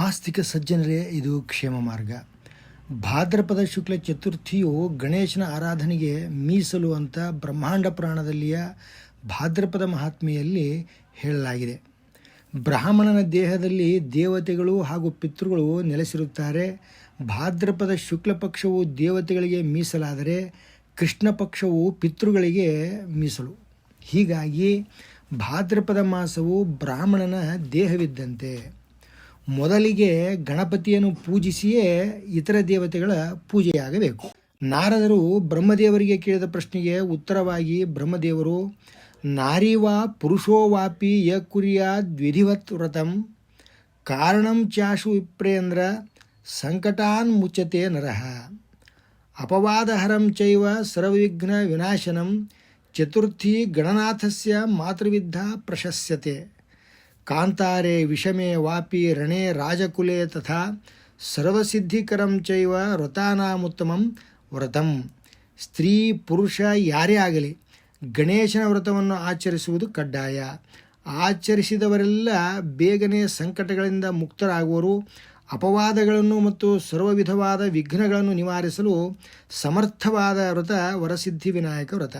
ಆಸ್ತಿಕ ಸಜ್ಜನರೇ, ಇದು ಕ್ಷೇಮ ಮಾರ್ಗ. ಭಾದ್ರಪದ ಶುಕ್ಲ ಚತುರ್ಥಿಯು ಗಣೇಶನ ಆರಾಧನೆಗೆ ಮೀಸಲು ಅಂತ ಬ್ರಹ್ಮಾಂಡ ಪ್ರಾಣದಲ್ಲಿಯ ಭಾದ್ರಪದ ಮಹಾತ್ಮೆಯಲ್ಲಿ ಹೇಳಲಾಗಿದೆ. ಬ್ರಾಹ್ಮಣನ ದೇಹದಲ್ಲಿ ದೇವತೆಗಳು ಹಾಗೂ ಪಿತೃಗಳು ನೆಲೆಸಿರುತ್ತಾರೆ. ಭಾದ್ರಪದ ಶುಕ್ಲ ಪಕ್ಷವು ದೇವತೆಗಳಿಗೆ ಮೀಸಲಾದರೆ ಕೃಷ್ಣ ಪಕ್ಷವು ಪಿತೃಗಳಿಗೆ ಮೀಸಲು. ಹೀಗಾಗಿ ಭಾದ್ರಪದ ಮಾಸವು ಬ್ರಾಹ್ಮಣನ ದೇಹವಿದ್ದಂತೆ. ಮೊದಲಿಗೆ ಗಣಪತಿಯನ್ನು ಪೂಜಿಸಿಯೇ ಇತರ ದೇವತೆಗಳ ಪೂಜೆಯಾಗಬೇಕು. ನಾರದರು ಬ್ರಹ್ಮದೇವರಿಗೆ ಕೇಳಿದ ಪ್ರಶ್ನೆಗೆ ಉತ್ತರವಾಗಿ ಬ್ರಹ್ಮದೇವರು, ನಾರಿವಾ ಪುರುಷೋವಾಪಿ ಯ ಕುರ್ಯಾದ್ವಿಧಿವತ್ ವ್ರತಂ, ಕಾರಣಂ ಚಾಶು ವಿಪ್ರೇಂದ್ರ ಸಂಕಟಾನ್ ಮುಚ್ಚತೆ ನರಃ, ಅಪವಾದಹರಂ ಚೈವ ಸರ್ವವಿಘ್ನ ವಿನಾಶನಂ, ಚತುರ್ಥಿ ಗಣನಾಥಸ್ಯ ಮಾತೃವಿದ್ಧ ಪ್ರಶಸ್ಯತೆ. ಕಾಂತಾರೆ ವಿಷಮೆ ವಾಪಿ ರಣೆ ರಾಜಕುಲೆ ತಥಾ ಸರ್ವಸಿದ್ಧಿಕರಂ ಚೈವ ವ್ರತಾನಾಮುತ್ತಮಂ ವ್ರತಂ. ಸ್ತ್ರೀ ಪುರುಷ ಯಾರೇ ಆಗಲಿ ಗಣೇಶನ ವ್ರತವನ್ನು ಆಚರಿಸುವುದು ಕಡ್ಡಾಯ. ಆಚರಿಸಿದವರೆಲ್ಲ ಬೇಗನೆ ಸಂಕಟಗಳಿಂದ ಮುಕ್ತರಾಗುವರು. ಅಪವಾದಗಳನ್ನು ಮತ್ತು ಸರ್ವವಿಧವಾದ ವಿಘ್ನಗಳನ್ನು ನಿವಾರಿಸಲು ಸಮರ್ಥವಾದ ವ್ರತ ವರಸಿದ್ಧಿ ವಿನಾಯಕ ವ್ರತ.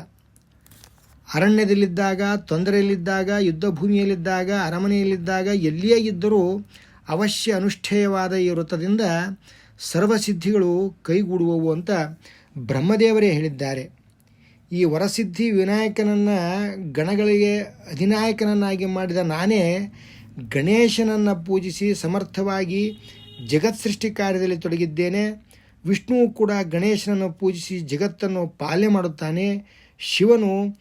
ಅರಣ್ಯದಲ್ಲಿದ್ದಾಗ, ತೊಂದರೆಯಲ್ಲಿದ್ದಾಗ ಯುದ್ಧ ಭೂಮಿಯಲ್ಲಿದ್ದಾಗ ಅರಮನೆಯಲ್ಲಿದ್ದಾಗ ಎಲ್ಲಿಯೇ ಇದ್ದರೂ ಅವಶ್ಯ ಅನುಷ್ಠೇಯವಾದ ಈ ವೃತ್ತದಿಂದ ಸರ್ವಸಿದ್ಧಿಗಳು ಕೈಗೂಡುವವು ಅಂತ ಬ್ರಹ್ಮದೇವರೇ ಹೇಳಿದ್ದಾರೆ. ಈ ವರಸಿದ್ಧಿ ವಿನಾಯಕನನ್ನು ಗಣಗಳಿಗೆ ಅಧಿನಾಯಕನನ್ನಾಗಿ ಮಾಡಿದ ನಾನೇ ಗಣೇಶನನ್ನು ಪೂಜಿಸಿ ಸಮರ್ಥವಾಗಿ ಜಗತ್ ಸೃಷ್ಟಿ ಕಾರ್ಯದಲ್ಲಿ ತೊಡಗಿದ್ದೇನೆ. ವಿಷ್ಣುವು ಕೂಡ ಗಣೇಶನನ್ನು ಪೂಜಿಸಿ ಜಗತ್ತನ್ನು ಪಾಲನೆ ಮಾಡುತ್ತಾನೆ. ಶಿವನು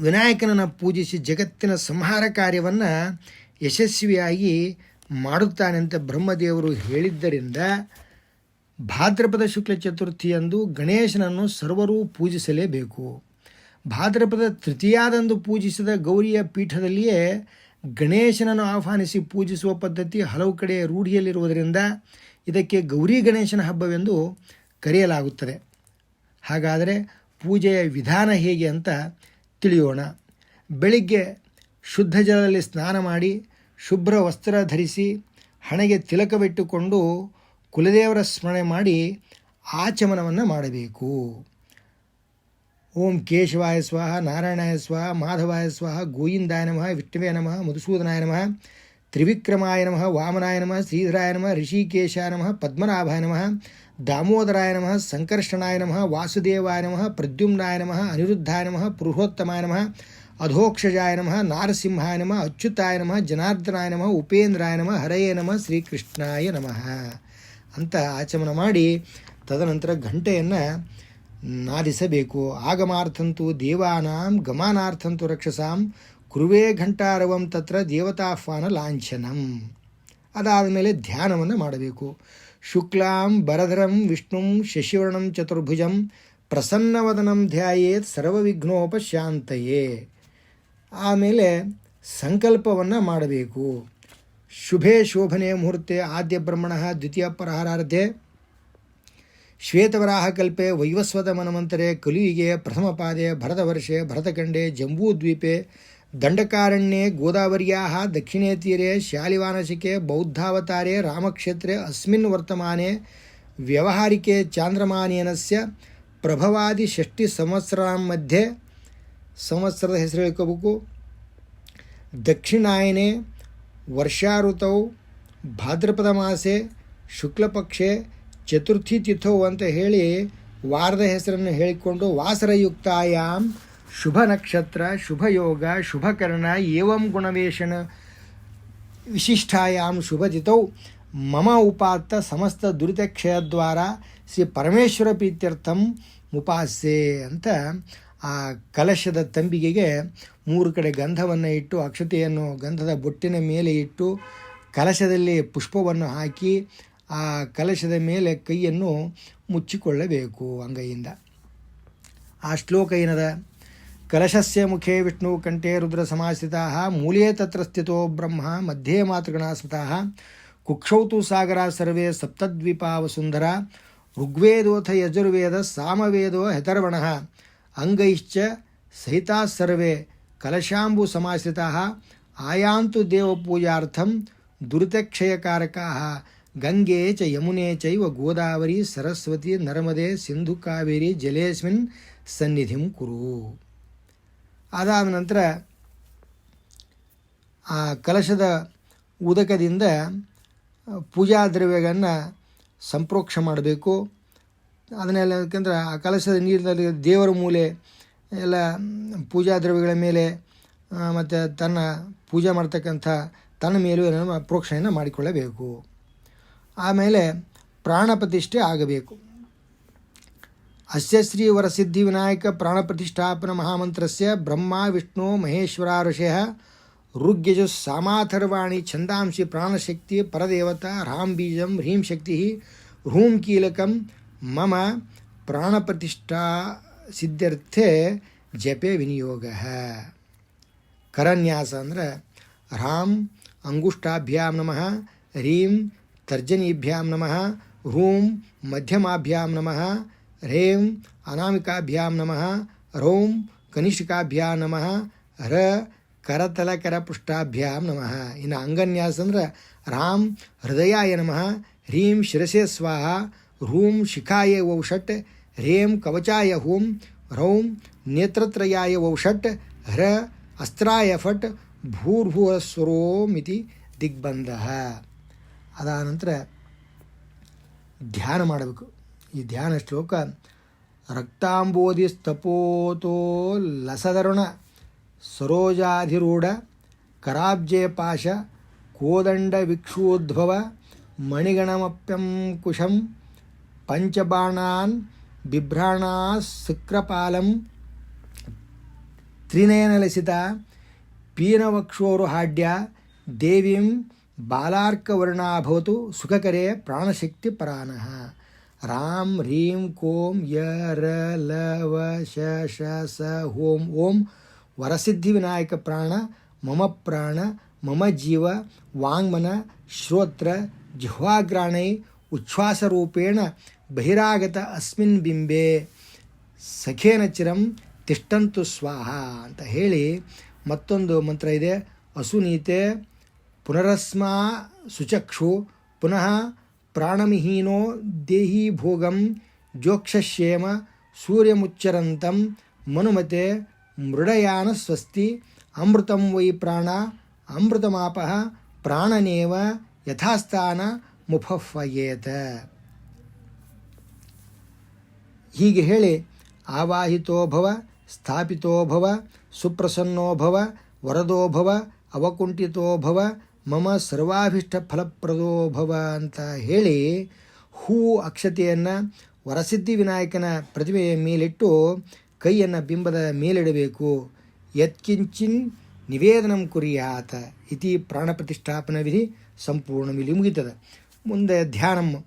ವಿನಾಯಕನನ್ನು ಪೂಜಿಸಿ ಜಗತ್ತಿನ ಸಂಹಾರ ಕಾರ್ಯವನ್ನು ಯಶಸ್ವಿಯಾಗಿ ಮಾಡುತ್ತಾನೆ ಅಂತ ಬ್ರಹ್ಮದೇವರು ಹೇಳಿದ್ದರಿಂದ ಭಾದ್ರಪದ ಶುಕ್ಲ ಚತುರ್ಥಿಯಂದು ಗಣೇಶನನ್ನು ಸರ್ವರೂ ಪೂಜಿಸಲೇಬೇಕು. ಭಾದ್ರಪದ ತೃತೀಯಾದಂದು ಪೂಜಿಸಿದ ಗೌರಿಯ ಪೀಠದಲ್ಲಿಯೇ ಗಣೇಶನನ್ನು ಆಹ್ವಾನಿಸಿ ಪೂಜಿಸುವ ಪದ್ಧತಿ ಹಲವು ಕಡೆ ರೂಢಿಯಲ್ಲಿರುವುದರಿಂದ ಇದಕ್ಕೆ ಗೌರಿ ಗಣೇಶನ ಹಬ್ಬವೆಂದು ಕರೆಯಲಾಗುತ್ತದೆ. ಹಾಗಾದರೆ ಪೂಜೆಯ ವಿಧಾನ ಹೇಗೆ ಅಂತ ತಿಳಿಯೋಣ. ಬೆಳಿಗ್ಗೆ ಶುದ್ಧ ಜಲದಲ್ಲಿ ಸ್ನಾನ ಮಾಡಿ, ಶುಭ್ರ ವಸ್ತ್ರ ಧರಿಸಿ, ಹಣೆಗೆ ತಿಲಕವಿಟ್ಟುಕೊಂಡು ಕುಲದೇವರ ಸ್ಮರಣೆ ಮಾಡಿ ಆಚಮನವನ್ನು ಮಾಡಬೇಕು. ಓಂ ಕೇಶವಾಯ ಸ್ವಾಹ, ನಾರಾಯಣಾಯ ಸ್ವಾಹ, ಮಾಧವಾಯ ಸ್ವಾಹ, ಗೋವಿಂದಾಯ ನಮಃ, ವಿಷ್ಣುವೇ ನಮಃ, ಮಧುಸೂದನಾಯ ನಮಃ, ತ್ರಿವಿಕ್ರಮಾಯ ನಮಃ, ವಾಮನಾಯ ನಮಃ, ಶ್ರೀಧರಾಯ ನಮಃ, ಋಷಿಕೇಶಾಯ ನಮಃ, ಪದ್ಮನಾಭಾಯ ನಮಃ ದಾಮೋದರಾಯ ನಮಃ ಸಂಕರ್ಷಣಾಯ ನಮಃ ವಾಸುದೇವಾಯ ನಮಃ ಪ್ರದ್ಯುಮ್ನಾಯ ನಮಃ ಅನಿರುದ್ಧಾಯ ನಮಃ ಪುರುಹೋತ್ತಮಾಯ ನಮಃ ಅಧೋಕ್ಷಜಾಯ ನಮಃ ನಾರಸಿಂಹಾಯ ನಮಃ ಅಚ್ಯುತಾಯ ನಮಃ ಜನಾರ್ದನಾಯ ನಮಃ ಉಪೇಂದ್ರಾಯ ನಮಃ ಹರಯೇ ನಮಃ ಶ್ರೀಕೃಷ್ಣಾಯ ನಮಃ ಅಂತ ಆಚಮನ ಮಾಡಿ ತದನಂತರ ಘಂಟೆಯನ್ನು ನಾದಿಸಬೇಕು. ಆಗಮಾರ್ಥಂತು ದೇವಾನಾಂ, ಗಮನಾರ್ಥಂತು ರಕ್ಷಸಾಂ, ಕುರುವೇ ಘಂಟಾರವಂ ತತ್ರ ದೇವತಾಹ್ವಾನ ಲಾಂಛನಂ. ಅದಾದ ಮೇಲೆ ಧ್ಯಾನವನ್ನು ಮಾಡಬೇಕು. ಶುಕ್ಲಾಂ ಬರಧರಂ ವಿಷ್ಣುಂ ಶಶಿವರ್ಣಂ ಚತುರ್ಭುಜಂ ಪ್ರಸನ್ನವದನಂ ಧ್ಯಾಯೇತ್ ಸರ್ವವಿಘ್ನೋಪಶಾಂತಯೇ. ಆಮೇಲೆ ಸಂಕಲ್ಪವನ್ನು ಮಾಡಬೇಕು. ಶುಭೇ ಶೋಭನೆ ಮುಹೂರ್ತೆ ಆದ್ಯ ಬ್ರಹ್ಮಣ ದ್ವಿತೀಯ ಪ್ರಹಾರಾರ್ಧೆ. ಶ್ವೇತವರಾಹ ಕಲ್ಪೆ ವೈವಸ್ವತ ಮನಮಂತರೆ ಕಲಿಯುಗೆ ಪ್ರಥಮ ಪಾದೆ ಭರತವರ್ಷೆ ಭರತಖಂಡೆ ಜಂಬೂದ್ವೀಪೆ ದಂಡಕಾರಣ್ಯೆ ತೀರೆ ಶಾಲಿವಾನಸಿಕೆ ಬೌದ್ಧಾವತಾರೆ, ರಾಮಕ್ಷೇತ್ರೆ, ಅಸ್ಮಿನ್ ವರ್ತಮಾನೆ, ವ್ಯವಹಾರಿಕೆ ಚಾಂದ್ರಮಾನೇನಸ್ಯ ಪ್ರಭವಾದಿ ಷಷ್ಟಿ ಸಂವತ್ಸರ ಮಧ್ಯೆ, ಸಂವತ್ಸರದ ಹೆಸರು ಹೇಳ್ಕೋಬೇಕು. ದಕ್ಷಿಣಾಯನೆ, ವರ್ಷಾಋತೌ, ಭಾದ್ರಪದ ಮಾಸೆ, ಶುಕ್ಲಪಕ್ಷೆ, ಚತುರ್ಥಿ ತಿಥೌ ಅಂತ ಹೇಳಿ ವಾರದ ಹೆಸರನ್ನು ಹೇಳಿಕೊಂಡು ವಾಸರಯುಕ್ತಾಯಾಮ್ ಶುಭ ನಕ್ಷತ್ರ, ಶುಭ ಯೋಗ ಶುಭಕರ್ಣ ಏವಂ ಗುಣವೇಶನ ವಿಶಿಷ್ಟಾಯಾಮ್ ಶುಭಜಿತೌ, ಮಮ ಉಪಾತ್ತ ಸಮಸ್ತ ದುರಿತಕ್ಷಯದ್ವಾರ ಶ್ರೀ ಪರಮೇಶ್ವರ ಪ್ರೀತ್ಯರ್ಥಂ ಮುಪಾಸೆ ಅಂತ ಆ ಕಲಶದ ತಂಬಿಗೆಗೆ ಮೂರು ಕಡೆ ಗಂಧವನ್ನು ಇಟ್ಟು, ಅಕ್ಷತೆಯನ್ನು ಗಂಧದ ಬೊಟ್ಟಿನ ಮೇಲೆ ಇಟ್ಟು, ಕಲಶದಲ್ಲಿ ಪುಷ್ಪವನ್ನು ಹಾಕಿ, ಆ ಕಲಶದ ಮೇಲೆ ಕೈಯನ್ನು ಮುಚ್ಚಿಕೊಳ್ಳಬೇಕು ಅಂಗೈಯಿಂದ. ಆ ಶ್ಲೋಕ ಏನದ? कलशस्य मुखे विष्णुकण्ठे रुद्रसमाश्रिताः, मूले तत्र स्थितो ब्रह्म, मध्ये मातृगणा स्मृताः। कुक्षौ तु सागरा सर्वे सप्तद्वीपा वसुन्धरा, ऋग्वेदोऽथ यजुर्वेदः, सामवेदो हतर्वणः। अङ्गैश्च सहिताः सर्वे कलशाम्बुसमाश्रिताः आयान्तु देवपूजार्थं दुरितक्षयकारकाः। गङ्गे च यमुने चैव गोदावरी, सरस्वती, नर्मदे सिन्धुकावेरी जलेऽस्मिन् सन्निधिं कुरु। ಅದಾದ ನಂತರ ಆ ಕಲಶದ ಉದಕದಿಂದ ಪೂಜಾ ದ್ರವ್ಯಗಳನ್ನು ಸಂಪ್ರೋಕ್ಷ ಮಾಡಬೇಕು. ಅದನ್ನೆಲ್ಲ ಯಾಕೆಂದ್ರೆ ಆ ಕಲಶದ ನೀರಿನಲ್ಲಿ ದೇವರ ಮೂಲೆ ಎಲ್ಲ ಪೂಜಾ ದ್ರವ್ಯಗಳ ಮೇಲೆ ಮತ್ತು ತನ್ನ ಪೂಜೆ ಮಾಡ್ತಕ್ಕಂಥ ತನ್ನ ಮೇಲೂ ಪ್ರೋಕ್ಷಣೆಯನ್ನು ಮಾಡಿಕೊಳ್ಳಬೇಕು. ಆಮೇಲೆ ಪ್ರಾಣ ಪ್ರತಿಷ್ಠೆ ಆಗಬೇಕು. ಅಸ್ಯ ಶ್ರೀ ವರಸಿದ್ಧಿ ವಿನಾಯಕ ಪ್ರಾಣ ಪ್ರತಿಷ್ಠಾಪನ ಮಹಾಮಂತ್ರಸ್ಯ ಬ್ರಹ್ಮ ವಿಷ್ಣು ಮಹೇಶ್ವರಾಋಷಯ ಋಗ್ಯಜು ಸಾಮಾಥರ್ವಾಣಿ ಛಂದಾಂಶಿ ಪ್ರಾಣಶಕ್ತಿ ಪರದೇವತಾ ರಾಂ ಬೀಜಂ ಹ್ರೀಂ ಶಕ್ತಿ ಹ್ರೂಂ ಕೀಲಕಂ ಮಮ ಪ್ರಾಣಪ್ರತಿಷ್ಠಾ ಸಿದ್ಧರ್ಥೆ ಜಪೆ ವಿನಿಯೋಗ ಕರನ್ಯಾಸ ಅಂದರೆ ರಾಂ ಅಂಗುಷ್ಟಾಭ್ಯಾಂ ನಮಃ ಹ್ರೀಂ ತರ್ಜನೀಭ್ಯಾಂ ನಮಃ ಹ್ರೂಂ ಮಧ್ಯಮಾಭ್ಯಾಂ ನಮಃ ಹ್ರೇಂ ಅನಾಮಿಕಾಭ್ಯಾಂ ನಮಃ, ರೋಂ ಕನಿಷ್ಠಿಕಾಭ್ಯಾ ನಮಃ, ರ ಕರತಲಕರ ಪುಷ್ಟಾಭ್ಯಾಂ ನಮಃ. ಇನ್ನು ಅಂಗನ್ಯಾಸ ಅಂದ್ರೆ ರಾಮ್ ಹೃದಯಾಯ ನಮಃ ಹ್ರೀಂ ಶಿರಸೆ ಸ್ವಾಹ ಹ್ರೂಂ ಶಿಖಾಯ ವೌಷಟ್ ಹ್ರೇಂ ಕವಚಾಯ ಹೂಂ, ರೌಂ ನೇತ್ರತ್ರಯಾಯ ವೌಷಟ್ ಹ್ರ ಅಸ್ತ್ರಾಯ ಫಟ್, ಭೂರ್ಭುವಸ್ವರೋಮಿತಿ ದಿಗ್ಬಂಧ. ಅದಾನಂತರ ಧ್ಯಾನ ಮಾಡಬೇಕು. ಈ ಧ್ಯಾನ ಶ್ಲೋಕ ರಕ್ತಾಂಬೋಧಿ ಸ್ತಪೋತೋ ಲಸದರುಣ ಸರೋಜಾಧಿರೂಢ ಕರಾಬ್ಜೆ ಪಾಶ ಕೋದಂಡ ವಿಕ್ಷೂದ್ಭವ ಮಣಿಗಣಮಪ್ಯಂ ಕುಶಂ ಪಂಚಬಾಣಾನ್ ಬಿಭ್ರಾಣಾ ಸುಕ್ರಪಾಲಂ ತ್ರಿನಯನಲಸಿತ ಪೀನವಕ್ಷೋರು ಹಾಡ್ಯ ದೇವೀಂ ಬಾಲಾರ್ಕವರ್ಣಾಭವತು ಸುಖಕರೆ ಪ್ರಾಣಶಕ್ತಿ ಪರಾನಃ ರಾಂ ಹ್ರೀಂ ಕೋಂ ಯ ರ ಲ ವ ಶ ಶ ಸ ಹೋಂ ಓಂ ವರಸಿದ್ಧಿ ವಿನಾಯಕ ಪ್ರಾಣ ಮಮ ಪ್ರಾಣ ಮಮ ಜೀವ ವಾಂಗ್ಮನ ಶ್ರೋತ್ರ ಜಿಹ್ವಾಗ್ರಾಣೈ ಉಚ್ಛ್ವಾಸರೂಪೇಣ ಬಹಿರಾಗತ ಅಸ್ಮಿನ್ ಬಿಂಬೆ ಸಖೇನ ಚಿರಂ ತಿಷ್ಟಂತು ಸ್ವಾಹ ಅಂತ ಹೇಳಿ ಮತ್ತೊಂದು ಮಂತ್ರ ಇದೆ, ಅಸುನೀತೆ, ಪುನರಸ್ಮಾ, ಸುಚಕ್ಷು, ಪುನಃ ಪ್ರಾಣಮಿಹೀನೋ ದೇಹಿ ಭೋಗಂ ಜೋಕ್ಷಶ್ಯೇಮ ಸೂರ್ಯಮುಚ್ಚರಂತಂ ಮನುಮತೆ ಮೃಡಯಾನ ಸ್ವಸ್ತಿ ಅಮೃತಂ ವೈ ಪ್ರಾಣ ಅಮೃತಮಾಪ ಪ್ರಾಣನೇವ ಯಥಾಸ್ಥಾನ ಮುಫಫಯೇತ ಹೀಗೆ ಹೇಳಿ ಆವಾಹಿತೋಭವ ಸ್ಥಾಪಿತೋಭವ ಸುಪ್ರಸನ್ನೋಭವ ವರದೋಭವ ಸುಪ್ರಸನ್ನೋ ಮಮ ಸರ್ವಾಭಿಷ್ಟ ಫಲಪ್ರದೋ ಭವ ಅಂತ ಹೇಳಿ ಹೂ ಅಕ್ಷತೆಯನ್ನು ವರಸಿದ್ಧಿ ವಿನಾಯಕನ ಪ್ರತಿಮೆಯ ಮೇಲಿಟ್ಟು ಕೈಯನ್ನು ಬಿಂಬದ ಮೇಲಿಡಬೇಕು. ಯತ್ಕಿಂಚಿನ್ ನಿವೇದನಂ ಕುರಿಯಾತ ಇತಿ ಪ್ರಾಣ ಪ್ರತಿಷ್ಠಾಪನ ವಿಧಿ ಸಂಪೂರ್ಣಮಿಲಿ ಮುಗಿತದೆ. ಮುಂದೆ ಧ್ಯಾನಂ.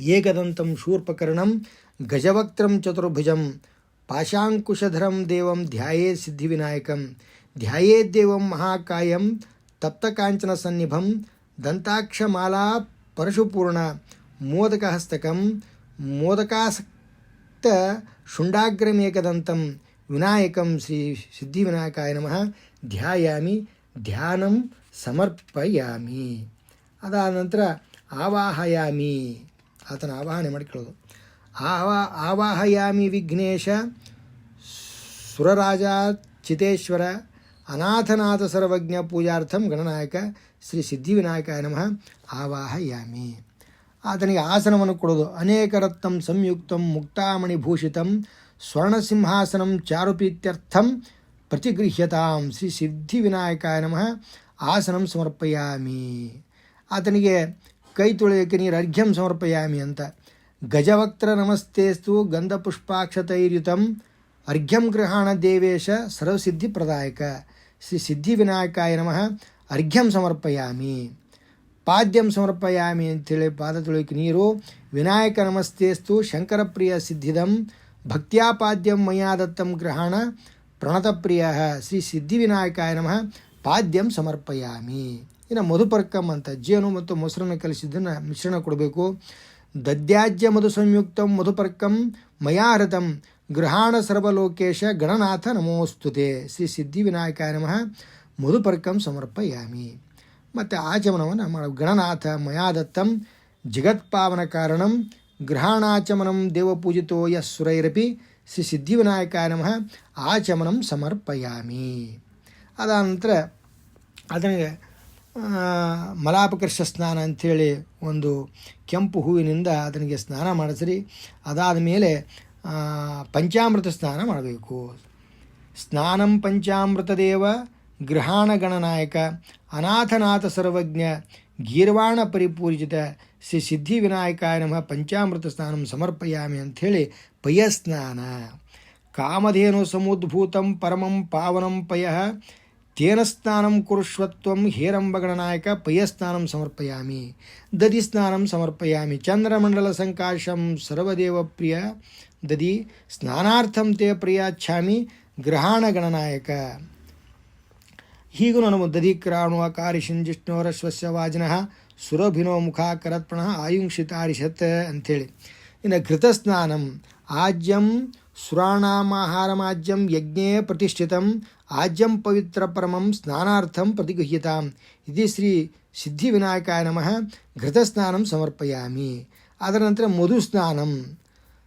ಏಕದಂತಂ ಶೂರ್ಪಕರ್ಣಂ ಗಜವಕ್ತ್ರಂ ಚತುರ್ಭುಜಂ ಪಾಶಾಂಕುಶಧರಂ ದೇವಂ ಧ್ಯಾಯೇ ಸಿದ್ಧಿವಿನಾಯಕಂ ಧ್ಯಾಯೇ ದೇವಂ ಮಹಾಕಾಯಂ ತಪ್ತಕಾಂಚನ ಸನ್ನಿಭಂ ದಂತಾಕ್ಷಮಾಲಾ ಪರಶುಪೂರ್ಣ ಮೋದಕಹಸ್ತಕಂ ಮೋದಕಾಸಕ್ತ ಶುಂಡಾಗ್ರಮೇಕದಂತಂ ವಿನಾಯಕಂ ಶ್ರೀ ಸಿದ್ಧಿವಿನಾಯಕಾಯ ನಮಃ ಧ್ಯಾಯಾಮಿ ಧ್ಯಾನಂ ಸಮರ್ಪಯಾಮಿ ಅದಾದ ನಂತರ ಆವಾಹಯಾಮಿ ಆತನ ಆವಾಹನೆ ಮಾಡಿಕೊಳ್ಳೋದು ಆವಾ ಆವಾಹಯಾಮಿ ವಿಘ್ನೇಶ ಸುರರಾಜ ಚಿತೇಶ್ವರ ಅನಾಥನಾಥ ಸರ್ವಜ್ಞ ಪೂಜಾರ್ಥಂ ಗಣನಾಯಕ ಶ್ರೀ ಸಿದ್ಧಿವಿನಾಯಕ ನಮಃ. ಆವಾಹಯಾಮಿ. ಆತನಿಗೆ ಆಸನವನ್ನು ಕೊಡೋದು ಅನೇಕ ರತ್ನಂ ಸಂಯುಕ್ತಂ ಮುಕ್ತಾಮಣಿ ಭೂಷಿತಂ ಸ್ವರ್ಣಸಿಂಹಾಸನಂ ಚಾರುಪೀತ್ಯರ್ಥಂ ಪ್ರತಿಗೃಹ್ಯತಾಂ ಶ್ರೀ ಸಿದ್ಧಿವಿನಾಯಕ ನಮಃ. ಆಸನಂ ಸಮರ್ಪಯಾಮಿ. ಆತನಿಗೆ ಕೈ ತೊಳೆಯೋಕ್ಕೆ ನೀರು ಅರ್ಘ್ಯಂ ಸಮರ್ಪಯಾಮಿ ಅಂತ. ಗಜವಕ್ತ್ರ ನಮಸ್ತೇಸ್ತು ಗಂಧಪುಷ್ಪಾಕ್ಷತೈರ್ಯುತಂ ಅರ್ಘ್ಯಂ ಗೃಹಾಣ ದೇವೇಶ ಸರ್ವಸಿದ್ಧಿ ಪ್ರದಾಯಕ. ಶ್ರೀ ಸಿದ್ಧಿವಿನಾಯಕಾಯ ನಮಃ. ಅರ್ಘ್ಯಂ ಸಮರ್ಪಯಾಮಿ. ಪಾದ್ಯಂ ಸಮರ್ಪಯಾಮಿ ಅಂಥೇಳಿ ಪಾದ ತೊಳೆಯೋಕೆ ನೀರು. ವಿನಾಯಕ ನಮಸ್ತೇಸ್ತು ಶಂಕರಪ್ರಿಯ ಸಿದ್ಧಿದಂ. ಭಕ್ತ್ಯಾಪಾದ್ಯಂ ಮಯಾ ದತ್ತಂ ಗ್ರಹಣ. ಪ್ರಣತಪ್ರಿಯ ಶ್ರೀ ಸಿದ್ಧಿವಿನಾಯಕಾಯ ನಮಃ. ಪಾದ್ಯಂ ಸಮರ್ಪಯಾಮಿ. ಇನ್ನು ಮಧುಪರ್ಕಂ ಅಂತ ಜೇನು ಮತ್ತು ಮೊಸರನ್ನು ಕಲಿಸಿದ್ದನ್ನು ಮಿಶ್ರಣ ಕೊಡಬೇಕು. ದದ್ಯಾಜ್ಯ ಮಧು ಸಂಯುಕ್ತಂ ಮಧುಪರ್ಕಂ ಮಯಾರಥಂ ಗೃಹಾಣ ಸರ್ವಲೋಕೇಶ ಗಣನಾಥ ನಮೋಸ್ತುತೆ. ಶ್ರೀ ಸಿದ್ಧಿವಿನಾಯಕಾಯ ನಮಃ. ಮಧುಪರ್ಕಂ ಸಮರ್ಪಯಾಮಿ. ಮತ್ತು ಆಚಮನವನ್ನು ಮಾಡ, ಗಣನಾಥ ಮಯಾದತ್ತಂ ಜಗತ್ಪಾವನ ಕಾರಣಂ ಗೃಹಾಣಾಚಮನಂ ದೇವಪೂಜಿತೋ ಯ ಸುರೈರಪಿ ಶ್ರೀ ಸಿದ್ಧಿವಿನಾಯಕ ನಮಃ. ಆಚಮನಂ ಸಮರ್ಪಯಾಮಿ. ಅದಾದ ನಂತರ ಅದನಿಗೆ ಮಲಾಪಕರ್ಷ ಸ್ನಾನ ಅಂಥೇಳಿ ಒಂದು ಕೆಂಪು ಹೂವಿನಿಂದ ಅದನಿಗೆ ಸ್ನಾನ ಮಾಡಿಸ್ರಿ. ಅದಾದ ಮೇಲೆ ಪಂಚಾಮೃತ ಸ್ನಾನ ಮಾಡಬೇಕು. ಸ್ನಾನಂ ಪಂಚಾಮೃತದೇವ ಗೃಹಾಣಗಣನಾಯಕ ಅನಾಥನಾಥ ಸರ್ವಜ್ಞ ಗೀರ್ವಾಣ ಪರಿಪೂಜಿತ ಶ್ರೀ ಸಿದ್ಧಿ ವಿನಾಯಕಾಯ ನಮಃ ಪಂಚಾಮೃತ ಸ್ನಾನಂ ಸಮರ್ಪಯಾಮಿ ಅಂಥೇಳಿ ಪಯಸ್ನಾನ ಕಾಮಧೇನು ಸಮುದ್ಭೂತಂ ಪರಮಂ ಪಾವನಂ ಪಯ. ತೇನ ಸ್ನಾನಂ ಕುರುಷ್ವತ್ವಂ ಹೇರಂಬಗಣನಾಯಕ ಪಯಸ್ನಾನಂ ಸಮರ್ಪಯಾಮಿ. ದದಿ ಸ್ನಾನಂ ಸಮರ್ಪಯಾಮಿ. ಚಂದ್ರಮಂಡಲ ಸಂಕಾಶಂ ಸರ್ವದೇವ ಪ್ರಿಯ ದದಿ ಸ್ನಾನಾರ್ಥಂ ತೇ ಪ್ರಿಯಾಚ್ಛಾಮಿ ಗ್ರಹಾಣ ಗಣನಾಯಕ ಹೀಗೂ ನಾನು ದಧಿಕ್ರಾಣು ಅಕಾರಿ ಶಿಂಜಿಷ್ಣೋರಶ್ವಸ್ಯ ವಾಜನಃ ಸುರಭಿನೋ ಮುಖ ಕರತ್ಪಣ ಆಯುಂಕ್ಷಿತಾರಿಷತ್ ಅಂಥೇಳಿ. ಇನ್ನು ಘೃತಸ್ನಾನಂ ಆಜ್ಯಂ ಸುರಾಣಾಮಾಹಾರಮಾಜ್ಯಂ ಯಜ್ಞೇ ಪ್ರತಿಷ್ಠಿತಂ ಆಜ್ಯಂ ಪವಿತ್ರ ಪರಮಂ ಸ್ನಾನಾರ್ಥಂ ಪ್ರತಿಗೃಹ್ಯತಾಂ. ಇದು ಶ್ರೀ ಸಿದ್ಧಿವಿನಾಯಕಾಯ ನಮಃ ಘೃತಸ್ನಾನಂ ಸಮರ್ಪಯಾಮಿ. ಅದರ ನಂತರ ಮಧುಸ್ನಾನಂ.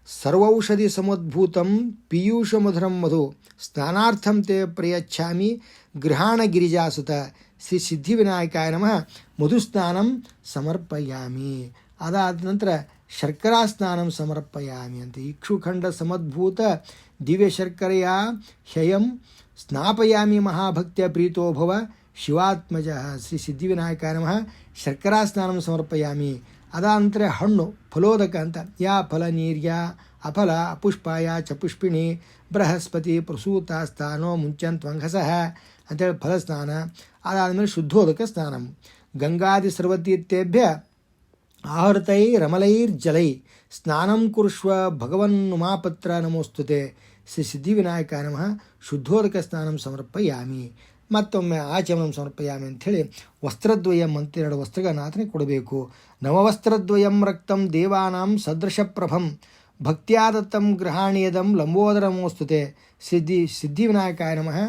ಸರ್ವೌಷಧಿ ಸಮುದ್ಭೂತಂ ಪೀಯೂಷಮಧುರಂ ಮಧು ಸ್ನಾನಾರ್ಥಂ ತೇ ಪ್ರಯಚ್ಛಾಮಿ ಗೃಹಾಣ ಗಿರಿಜಾಸುತ ಶ್ರೀ ಸಿದ್ಧಿವಿನಾಯಕಾಯ ನಮಃ ಮಧುಸ್ನಾನಂ ಸಮರ್ಪಯಾಮಿ ಅದಾದ ನಂತರ ಶರ್ಕರಾ ಸ್ನಾನಂ ಸಮರ್ಪಯಾಮಿ ಅಂತ ಇಕ್ಷುಖಂಡ ಸಮದ್ಭೂತ ದಿವ್ಯ ಶರ್ಕರೆಯ ಹ್ಯಯಂ ಸ್ನಾಪಯಾಮಿ ಮಹಾಭಕ್ತಿಯ ಪ್ರೀತೋಭವ ಶಿವಾತ್ಮಜ ಶ್ರೀ ಸಿದ್ಧಿವಿನಾಯಕ ನಮಃ ಶರ್ಕರಾ ಸ್ನಾನಂ ಸಮರ್ಪಯಾಮಿ ಅದಾನಂತರ ಹಣ್ಣು ಫಲೋದಕ ಅಂತ. ಯಾ ಫಲ ನೀರ್ಯ, ಅಫಲ ಅಪುಷ್ಪಾಯ ಚಪುಷ್ಪಿಣಿ ಬೃಹಸ್ಪತಿ ಪ್ರಸೂತ ಸ್ಥಾನೋ ಮುಂಚಂತ್ವಂಘಸಃ ಅಂತೇಳಿ ಫಲಸ್ನಾನ ಅದಾದಮೇಲೆ ಶುದ್ಧೋದಕ ಸ್ನಾನ. ಗಂಗಾದಿ ಸರ್ವತೀರ್ಥೇಭ್ಯ ರಮಲೈರ್ಜಲೈ. ಸ್ನಾನಂ ಕುರುಷ್ವ ಭಗವನ್ನುಮಾಪತ್ರ ನಮೋಸ್ತುತೆ. ಶ್ರೀ ಸಿದ್ಧಿವಿನಾಯಕ ನಮಃ. ಶುದ್ಧೋದಕ ಸ್ನಾನಂ ಸಮರ್ಪಯಾಮಿ. ಮತ್ತೊಮ್ಮೆ ಆಚಮನ ಸಮರ್ಪಯಾಮಿ ಅಂಥೇಳಿ ವಸ್ತ್ರದ್ವಯಂ ಅಂತ ಎರಡು ವಸ್ತ್ರಗಳನ್ನು ಕೊಡಬೇಕು. ನವವಸ್ತ್ರದ್ವಯಂ ರಕ್ತಂ ದೇವಾನಾಂ ಸದೃಶಪ್ರಭಂ ಭಕ್ತ್ಯಾದತ್ತಂ ಗೃಹಾಣೀಯದಂ ಲಂಬೋದರಮೋಸ್ತುತೆ. ಸಿದ್ಧಿ ಸಿದ್ಧಿವಿನಾಯಕಾಯ ನಮಃ.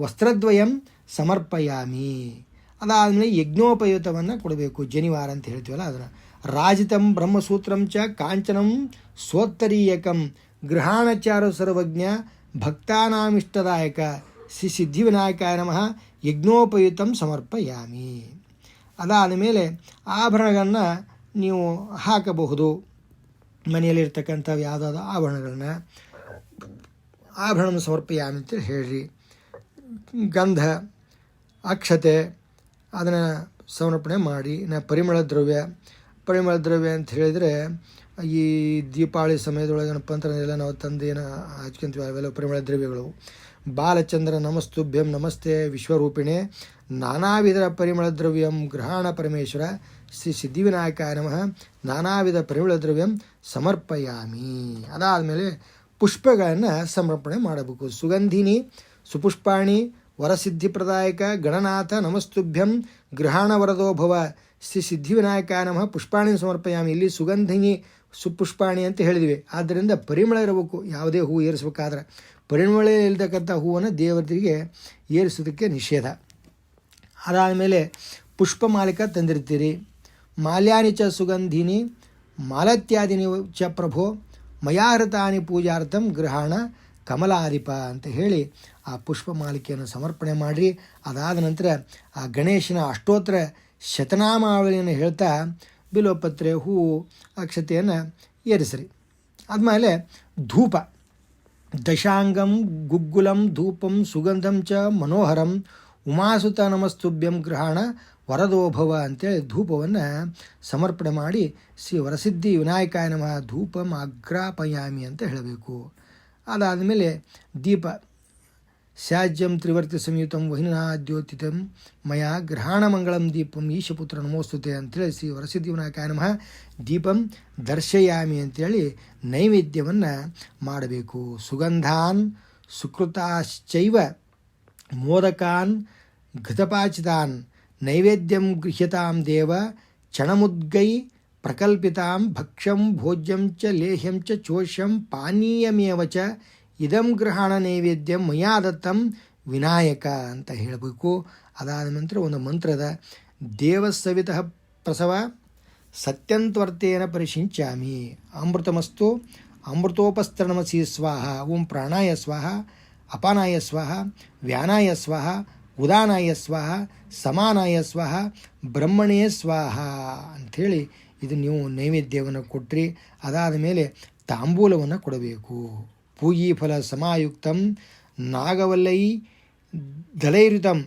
ವಸ್ತ್ರದ್ವಯಂ ಸಮರ್ಪಯಾಮಿ. ಅದಾದಮೇಲೆ ಯಜ್ಞೋಪಯುತವನ್ನು ಕೊಡಬೇಕು. ಜನಿವಾರ ಅಂತ ಹೇಳ್ತೀವಲ್ಲ ಅದನ್ನು. ರಾಜಿತಂ ಬ್ರಹ್ಮಸೂತ್ರಂ ಚ ಕಾಂಚನಂ ಸ್ವೋತ್ತರೀಯಕಂ ಗೃಹಾಣಚಾರು ಸರ್ವಜ್ಞ ಭಕ್ತಾನಾಮಿಷ್ಟದಾಯಕ. ಶ್ರೀ ಸಿದ್ಧಿವಿನಾಯಕಾಯ ನಮಃ ಯಜ್ಞೋಪಯುತಂ ಸಮರ್ಪಯಾಮಿ. ಅದಾದ ಮೇಲೆ ಆಭರಣಗಳನ್ನು ನೀವು ಹಾಕಬಹುದು. ಮನೆಯಲ್ಲಿರ್ತಕ್ಕಂಥ ಯಾವುದಾದ ಆಭರಣಗಳನ್ನ. ಆಭರಣ ಸಮರ್ಪಯಾಮಿ ಅಂತೇಳಿ ಹೇಳ್ರಿ. ಗಂಧ, ಅಕ್ಷತೆ, ಅದನ್ನು ಸಮರ್ಪಣೆ ಮಾಡಿ ನಾ ಪರಿಮಳ ದ್ರವ್ಯ. ಪರಿಮಳ ದ್ರವ್ಯ ಅಂತ ಹೇಳಿದರೆ, ಈ ದೀಪಾವಳಿ ಸಮಯದೊಳಗೆ ಏನಪ್ಪ ಅಂತಂದ್ರೆ ನಾವು ತಂದು ಏನು ಹಚ್ಕೊಂತೀವಿ ಅವೆಲ್ಲ ಪರಿಮಳ ದ್ರವ್ಯಗಳು. ಬಾಲಚಂದ್ರ ನಮಸ್ತುಭ್ಯಂ ನಮಸ್ತೆ ವಿಶ್ವರೂಪಿಣೆ ನಾನಾವಿಧ ಪರಿಮಳ ದ್ರವ್ಯಂ ಗ್ರಹಣ ಪರಮೇಶ್ವರ ಶ್ರೀ ಸಿದ್ಧಿವಿನಾಯಕ ನಮಃ. ನಾನಾ ವಿಧ ಪರಿಮಳ ದ್ರವ್ಯಂ ಸಮರ್ಪಯಾಮಿ. ಅದಾದಮೇಲೆ ಪುಷ್ಪಗಳನ್ನು ಸಮರ್ಪಣೆ ಮಾಡಬೇಕು. ಸುಗಂಧಿನಿ, ಸುಪುಷ್ಪಾಣಿ, ವರಸಿದ್ಧಿಪ್ರದಾಯಕ, ಗಣನಾಥ, ನಮಸ್ತುಭ್ಯಂ ಗ್ರಹಣ ವರದೋಭವ ಶ್ರೀ ಸಿದ್ಧಿವಿನಾಯಕ ನಮಃ ಪುಷ್ಪಾಣಿ ಸಮರ್ಪಯಾಮಿ. ಇಲ್ಲಿ ಸುಗಂಧಿನಿ, ಸುಪುಷ್ಪಾಣಿ ಅಂತ ಹೇಳಿದ್ವಿ. ಆದ್ದರಿಂದ ಪರಿಮಳ ಇರಬೇಕು. ಯಾವುದೇ ಹೂ ಏರಿಸಬೇಕಾದ್ರೆ. ಪರಿಮಳ ಇಲ್ತಕ್ಕಂಥ ಹೂವನ್ನು ದೇವತೆಗೆ ಏರಿಸೋದಕ್ಕೆ ನಿಷೇಧ. ಅದಾದಮೇಲೆ ಪುಷ್ಪ ಮಾಲಿಕ ತಂದಿರ್ತೀರಿ ಮಾಲ್ಯಾನಿ ಚ ಸುಗಂಧಿನಿ, ಮಾಲತ್ಯಾದಿನಿ ಚ ಪ್ರಭೋ ಮಯಾಹೃತಾನಿ ಪೂಜಾರ್ಥಂ ಗ್ರಹಣ ಕಮಲಾಧಿಪ ಅಂತ ಹೇಳಿ ಆ ಪುಷ್ಪ ಮಾಲಿಕೆಯನ್ನು ಸಮರ್ಪಣೆ ಮಾಡಿರಿ. ಅದಾದ ನಂತರ ಆ ಗಣೇಶನ ಅಷ್ಟೋತ್ತರ ಶತನಾಮಾವಳಿಯನ್ನು ಹೇಳ್ತಾ ಬಿಲೋಪತ್ರೆ, ಹೂವು, ಅಕ್ಷತೆಯನ್ನು ಏರಿಸ್ರಿ. ಆದಮೇಲೆ ಧೂಪ. ದಶಾಂಗಂ, ಗುಗ್ಗುಲಂ, ಧೂಪಂ, ಸುಗಂಧಂ ಚ ಮನೋಹರಂ ಉಮಾಸುತ ನಮಸ್ತುಭ್ಯಂ ಗ್ರಹಣ, ವರದೋಭವ ಅಂತೇಳಿ ಧೂಪವನ್ನು ಸಮರ್ಪಣೆ ಮಾಡಿ ಶ್ರೀ ವರಸಿದ್ಧಿ ವಿನಾಯಕಾಯ ನಮಃ ಧೂಪಂ ಅಗ್ರಾಪಯಾಮಿ ಅಂತ ಹೇಳಬೇಕು. ಅದಾದಮೇಲೆ ದೀಪ ಸ್ಯಾಜ್ಯಂ ತ್ರಿವರ್ತಿ ಸಂಯುತಂ ವಹಿನಾದ್ಯೋತಿತಂ. ಮಯ ಗ್ರಹಣಮಂಗಳಂ ದೀಪಂ ಈಶಪುತ್ರ ನಮೋಸ್ತುತೆ ಅಂತೇಳಿ ಶ್ರೀ ವರಸಿದ್ಧಿ ವಿನಾಯಕಾಯ ನಮಃ. ದೀಪಂ ದರ್ಶಯಾಮಿ ಅಂತೇಳಿ ನೈವೇದ್ಯವನ್ನು ಮಾಡಬೇಕು. ಸುಗಂಧಾನ್ ಸುಕೃತಾಶ್ಚೈವ ಮೋದಕಾನ್ ಘೃತಪಾಚಿತಾನ್ ನೈವೇದ್ಯಂ ಗೃಹ್ಯತಾಂ ದೇವ ಚಣಮುದ್ಗೈ ಪ್ರಕಲ್ಪಿತಾಂ ಭಕ್ಷ್ಯಂ ಭೋಜ್ಯಂ ಚ ಲೇಹ್ಯಂ ಚ ಚೋಷ್ಯಂ ಪಾನೀಯಮೇವ ಚ ಇದಂ ಗ್ರಹಣ ನೈವೇದ್ಯ ಮಯಾ ದತ್ತಂ ವಿನಾಯಕ ಅಂತ ಹೇಳಬೇಕು. ಅದಾದ ನಂತರ ಒಂದು ಮಂತ್ರದ, ದೇವಸವಿತ ಪ್ರಸವ ಸತ್ಯಂತ್ವರ್ತೇನ ಪರಿಶಿಂಚಾಮಿ. ಅಮೃತಮಸ್ತು, ಅಮೃತೋಪಸ್ತರಣಮಸಿ ಸ್ವಾಹ, ಓಂ ಪ್ರಾಣಾಯ ಸ್ವಾಹ, ಅಪಾನಾಯ ಸ್ವಾಹ, ವ್ಯಾನಾಯ ಸ್ವಾಹ, ಉದಾನಾಯ ಸ್ವಾಹ, ಸಮಾನಾಯ ಸ್ವಾಹ, ಬ್ರಹ್ಮಣೇ ಸ್ವಾಹ ಅಂಥೇಳಿ ಇದು ನೀವು ನೈವೇದ್ಯವನ್ನು ಕೊಟ್ಟರೆ ಅದಾದ ಮೇಲೆ ತಾಂಬೂಲವನ್ನು ಕೊಡಬೇಕು. ಪೂಗಿ ಫಲ ಸಮಾಯುಕ್ತಂ ನಾಗವಲ್ಲೈ ದಲೈರುತಂ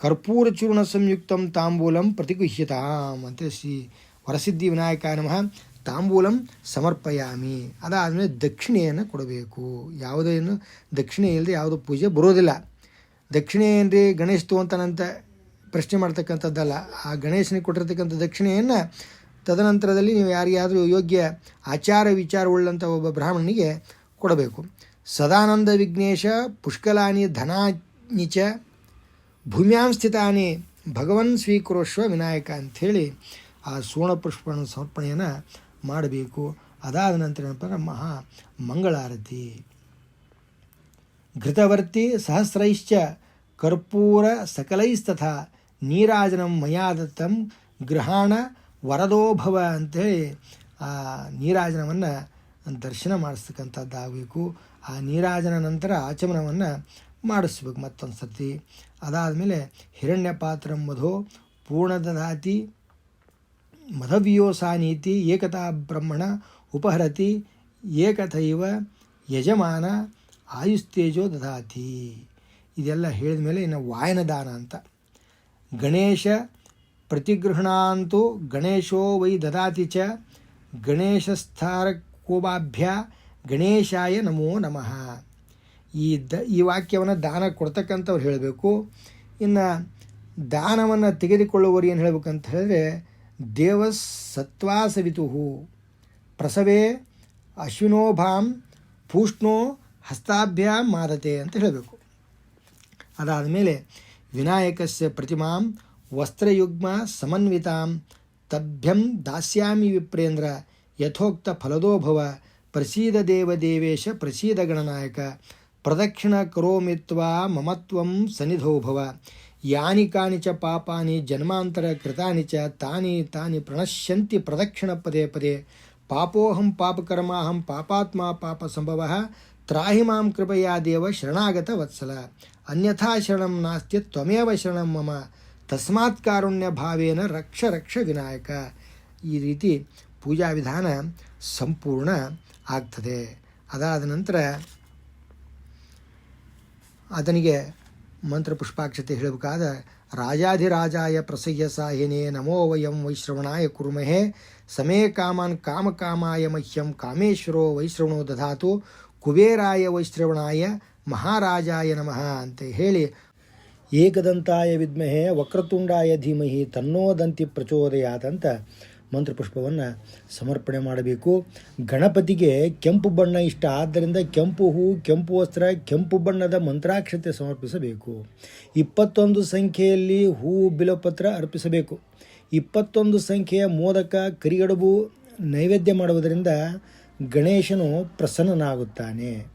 ಕರ್ಪೂರಚೂರ್ಣ ಸಂಯುಕ್ತಂ ತಾಂಬೂಲಂ ಪ್ರತಿಗುಹ್ಯತಾಂ ಅಂತ ಶ್ರೀ ವರಸಿದ್ಧಿ ವಿನಾಯಕ ನಮಃ. ತಾಂಬೂಲಂ ಸಮರ್ಪಯಾಮಿ. ಅದಾದಮೇಲೆ ದಕ್ಷಿಣೆಯನ್ನು ಕೊಡಬೇಕು. ಯಾವುದೇನು ದಕ್ಷಿಣೆ ಇಲ್ಲದೆ ಯಾವುದೋ ಪೂಜೆ ಬರೋದಿಲ್ಲ. ದಕ್ಷಿಣೆ ಏನ್ರಿ ಗಣೇಶ ತಗೊಂತಾನಂತ ಪ್ರಶ್ನೆ ಮಾಡ್ತಕ್ಕಂಥದ್ದಲ್ಲ. ಆ ಗಣೇಶನಿಗೆ ಕೊಟ್ಟಿರ್ತಕ್ಕಂಥ ದಕ್ಷಿಣೆಯನ್ನು ತದನಂತರದಲ್ಲಿ ನೀವು ಯಾರಿಗಾದರೂ ಯೋಗ್ಯ ಆಚಾರ ವಿಚಾರವುಳ್ಳಂಥ ಒಬ್ಬ ಬ್ರಾಹ್ಮಣನಿಗೆ ಕೊಡಬೇಕು. ಸದಾನಂದ ವಿಘ್ನೇಶ, ಪುಷ್ಕಲಾನಿ ಧನಾನಿ ಭೂಮ್ಯಾಂ ಸ್ಥಿತಾನಿ, ಭಗವನ್ ಸ್ವೀಕರೋಶ್ವ ವಿನಾಯಕ ಅಂಥೇಳಿ ಆ ಸುವರ್ಣ ಪುಷ್ಪನ ಸಮರ್ಪಣೆಯನ್ನು ಮಾಡಬೇಕು. ಅದಾದ ನಂತರ ಏನಪ್ಪ ಮಹಾ ಮಂಗಳಾರತಿ. ಘೃತವರ್ತಿ ಸಹಸ್ರೈಶ್ಚ, ಕರ್ಪೂರ ಸಕಲೈಸ್ತಥಾ, ನೀರಾಜನಂ ಮಯಾದತ್ತಂ, ಗೃಹಾಣ ವರದೋಭವ ಅಂಥೇಳಿ ಆ ನೀರಾಜನವನ್ನು ದರ್ಶನ ಮಾಡಿಸ್ತಕ್ಕಂಥದ್ದಾಗಬೇಕು ಆ ನೀರಾಜನ ನಂತರ ಆಚಮನವನ್ನು ಮಾಡಿಸ್ಬೇಕು ಮತ್ತೊಂದು ಸರ್ತಿ ಅದಾದಮೇಲೆ ಹಿರಣ್ಯ ಪಾತ್ರ ಮಧೋ ಪೂರ್ಣದಧಾತಿ ಮಧವಿಯೋಸಾನೀತಿ ಏಕತಾ ಬ್ರಹ್ಮಣ ಉಪಹರತಿ ಏಕಥೈವ ಯಜಮಾನ ಆಯುಸ್ತೇಜೋ ದದಾತಿ. ಇದೆಲ್ಲ ಹೇಳಿದ ಮೇಲೆ ಇನ್ನು ವಾಯನದಾನ ಅಂತ. ಗಣೇಶ ಪ್ರತಿಗೃಹಣಾಂತೂ ಗಣೇಶೋ ವೈ ದದಾತಿ ಚ ಗಣೇಶಸ್ಥಾರಕೋಪಾಭ್ಯ ಗಣೇಶಾಯ ನಮೋ ನಮಃ. ಈ ದ, ಈ ವಾಕ್ಯವನ್ನು ದಾನ ಕೊಡ್ತಕ್ಕಂಥವ್ರು ಹೇಳಬೇಕು. ಇನ್ನು ದಾನವನ್ನು ತೆಗೆದುಕೊಳ್ಳುವವರು ಏನು ಹೇಳಬೇಕಂತ ಹೇಳಿದ್ರೆ ದೇವ ಸತ್ವಾಸವಿತು ಪ್ರಸವೇ ಅಶ್ವಿನೋಭಾಂ ಪೂಷ್ಣೋ ಹಸ್ತಾಭ್ಯ ಮಾದತೆ ಅಂತ ಹೇಳಬೇಕು. ಅದಾದ ಮೇಲೆ ವಿನಾಯಕಸ್ಯ ಪ್ರತಿಮಾಂ ವಸ್ತ್ರಯುಗ್ಮ ಸಮನ್ವಿತಾಂ ತಭ್ಯಂ ದಾಸ್ಯಾಮಿ ವಿಪ್ರೇಂದ್ರ ಯಥೋಕ್ತ ಫಲದೋಭವ ಪ್ರಸೀದ ದೇವದೇವೇಶ ಪ್ರಸೀದ ಗಣನಾಯಕ ಪ್ರದಕ್ಷಿಣ ಕರೋಮಿತ್ವ ಮಮತ್ವಂ ಸನಿಧೋಭವ ಯಾನಿ ಕಾನಿ ಪಾಪಾನಿ ಜನ್ಮಾಂತರ ಕೃತಾನಿ ಚ ತಾನಿ ತಾನಿ ಪ್ರಣಶ್ಯಂತಿ ಪ್ರದಕ್ಷಿಣ ಪದೇ ಪದೇ. ಪಾಪೋಹಂ ಪಾಪಕರ್ಮಾಹಂ ಪಾಪಾತ್ಮ ಪಾಪ ಸಂಭವ ತ್ರಾಹಿ ಮಾಂ ಕೃಪಯಾ ದೇವ ಶರಣಾಗತ ವತ್ಸಲ. ಅನ್ಯಥಾ ಶರಣಂ ನಾಸ್ತಿ ತ್ವಮೇವ ಶರಣಂ ಮಮ. ತಸ್ಮಾತ್ ಕಾರುಣ್ಯ ಭಾವೇನ ರಕ್ಷ ರಕ್ಷ ವಿನಾಯಕ. ಈ ರೀತಿ ಪೂಜಾ ವಿಧಾನ ಸಂಪೂರ್ಣ ಆಗ್ತದೆ. ಅದಾದ ನಂತರ ಅದನಿಗೆ ಮಂತ್ರ ಪುಷ್ಪಾಕ್ಷತೆ ಹೇಳಬೇಕಾದ, ರಾಜಾಧಿರಾಜಾಯ ಪ್ರಸಯ್ಯ ಸಾಹಿನೇ ನಮೋ ವಯಂ ವೈಶ್ರವಣಾಯ ಕುರುಮಹೇ, ಸಮೇ ಕಾಮಾನ್ ಕಾಮಕಾಮಾಯ ಮಹ್ಯಂ ಕಾಮೇಶ್ವರೋ ವೈಶ್ರವಣೋ ದಧಾತು, ಕುಬೇರಾಯ ವೈಶ್ರವಣಾಯ ಮಹಾರಾಜಾಯ ನಮಃ ಅಂತ ಹೇಳಿ ಏಕದಂತಾಯ ವಿದ್ಮಹೇ ವಕ್ರತುಂಡಾಯ ಧೀಮಹಿ ತನ್ನೋದಂತಿ ದಂತಿ ಅಂತ ಮಂತ್ರಪುಷ್ಪವನ್ನು ಸಮರ್ಪಣೆ ಮಾಡಬೇಕು. ಗಣಪತಿಗೆ ಕೆಂಪು ಬಣ್ಣ ಇಷ್ಟ. ಆದ್ದರಿಂದ ಕೆಂಪು ಹೂ, ಕೆಂಪು ವಸ್ತ್ರ, ಕೆಂಪು ಬಣ್ಣದ ಮಂತ್ರಾಕ್ಷತೆ ಸಮರ್ಪಿಸಬೇಕು. ಇಪ್ಪತ್ತೊಂದು ಸಂಖ್ಯೆಯಲ್ಲಿ ಹೂ ಬಿಲಪತ್ರ ಅರ್ಪಿಸಬೇಕು. ಇಪ್ಪತ್ತೊಂದು ಸಂಖ್ಯೆಯ ಮೋದಕ ಕರಿಗಡುಬು ನೈವೇದ್ಯ ಮಾಡುವುದರಿಂದ ಗಣೇಶನು ಪ್ರಸನ್ನನಾಗುತ್ತಾನೆ.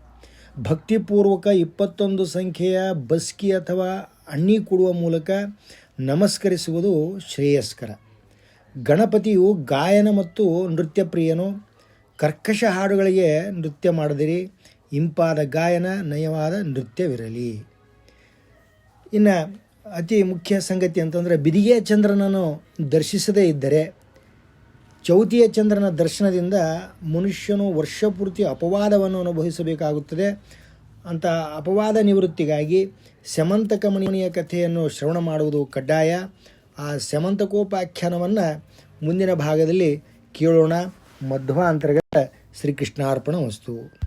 ಭಕ್ತಿಪೂರ್ವಕ ಇಪ್ಪತ್ತೊಂದು ಸಂಖ್ಯೆಯ ಬಸ್ಕಿ ಅಥವಾ ಅಣ್ಣಿ ಕೊಡುವ ಮೂಲಕ ನಮಸ್ಕರಿಸುವುದು ಶ್ರೇಯಸ್ಕರ. ಗಣಪತಿಯು ಗಾಯನ ಮತ್ತು ನೃತ್ಯ ಪ್ರಿಯನು, ಕರ್ಕಶ ಹಾಡುಗಳಿಗೆ ನೃತ್ಯ ಮಾಡದಿರಿ, ಇಂಪಾದ ಗಾಯನ ನಯವಾದ ನೃತ್ಯವಿರಲಿ. ಇನ್ನು ಅತಿ ಮುಖ್ಯ ಸಂಗತಿ ಅಂತಂದರೆ, ಬಿದಿಗೆಯ ಚಂದ್ರನನ್ನು ದರ್ಶಿಸದೇ ಇದ್ದರೆ, ಚೌತಿಯ ಚಂದ್ರನ ದರ್ಶನದಿಂದ ಮನುಷ್ಯನು ವರ್ಷಪೂರ್ತಿ ಅಪವಾದವನ್ನು ಅನುಭವಿಸಬೇಕಾಗುತ್ತದೆ. ಅಂತ ಅಪವಾದ ನಿವೃತ್ತಿಗಾಗಿ ಸ್ಯಮಂತಕಮಣಿಯ ಕಥೆಯನ್ನು ಶ್ರವಣ ಮಾಡುವುದು ಕಡ್ಡಾಯ. ಆ ಸ್ಯಮಂತಕೋಪಾಖ್ಯಾನವನ್ನು ಮುಂದಿನ ಭಾಗದಲ್ಲಿ ಕೇಳೋಣ. ಮಧ್ವಾಂತರ್ಗತ ಶ್ರೀಕೃಷ್ಣಾರ್ಪಣ ವಸ್ತು.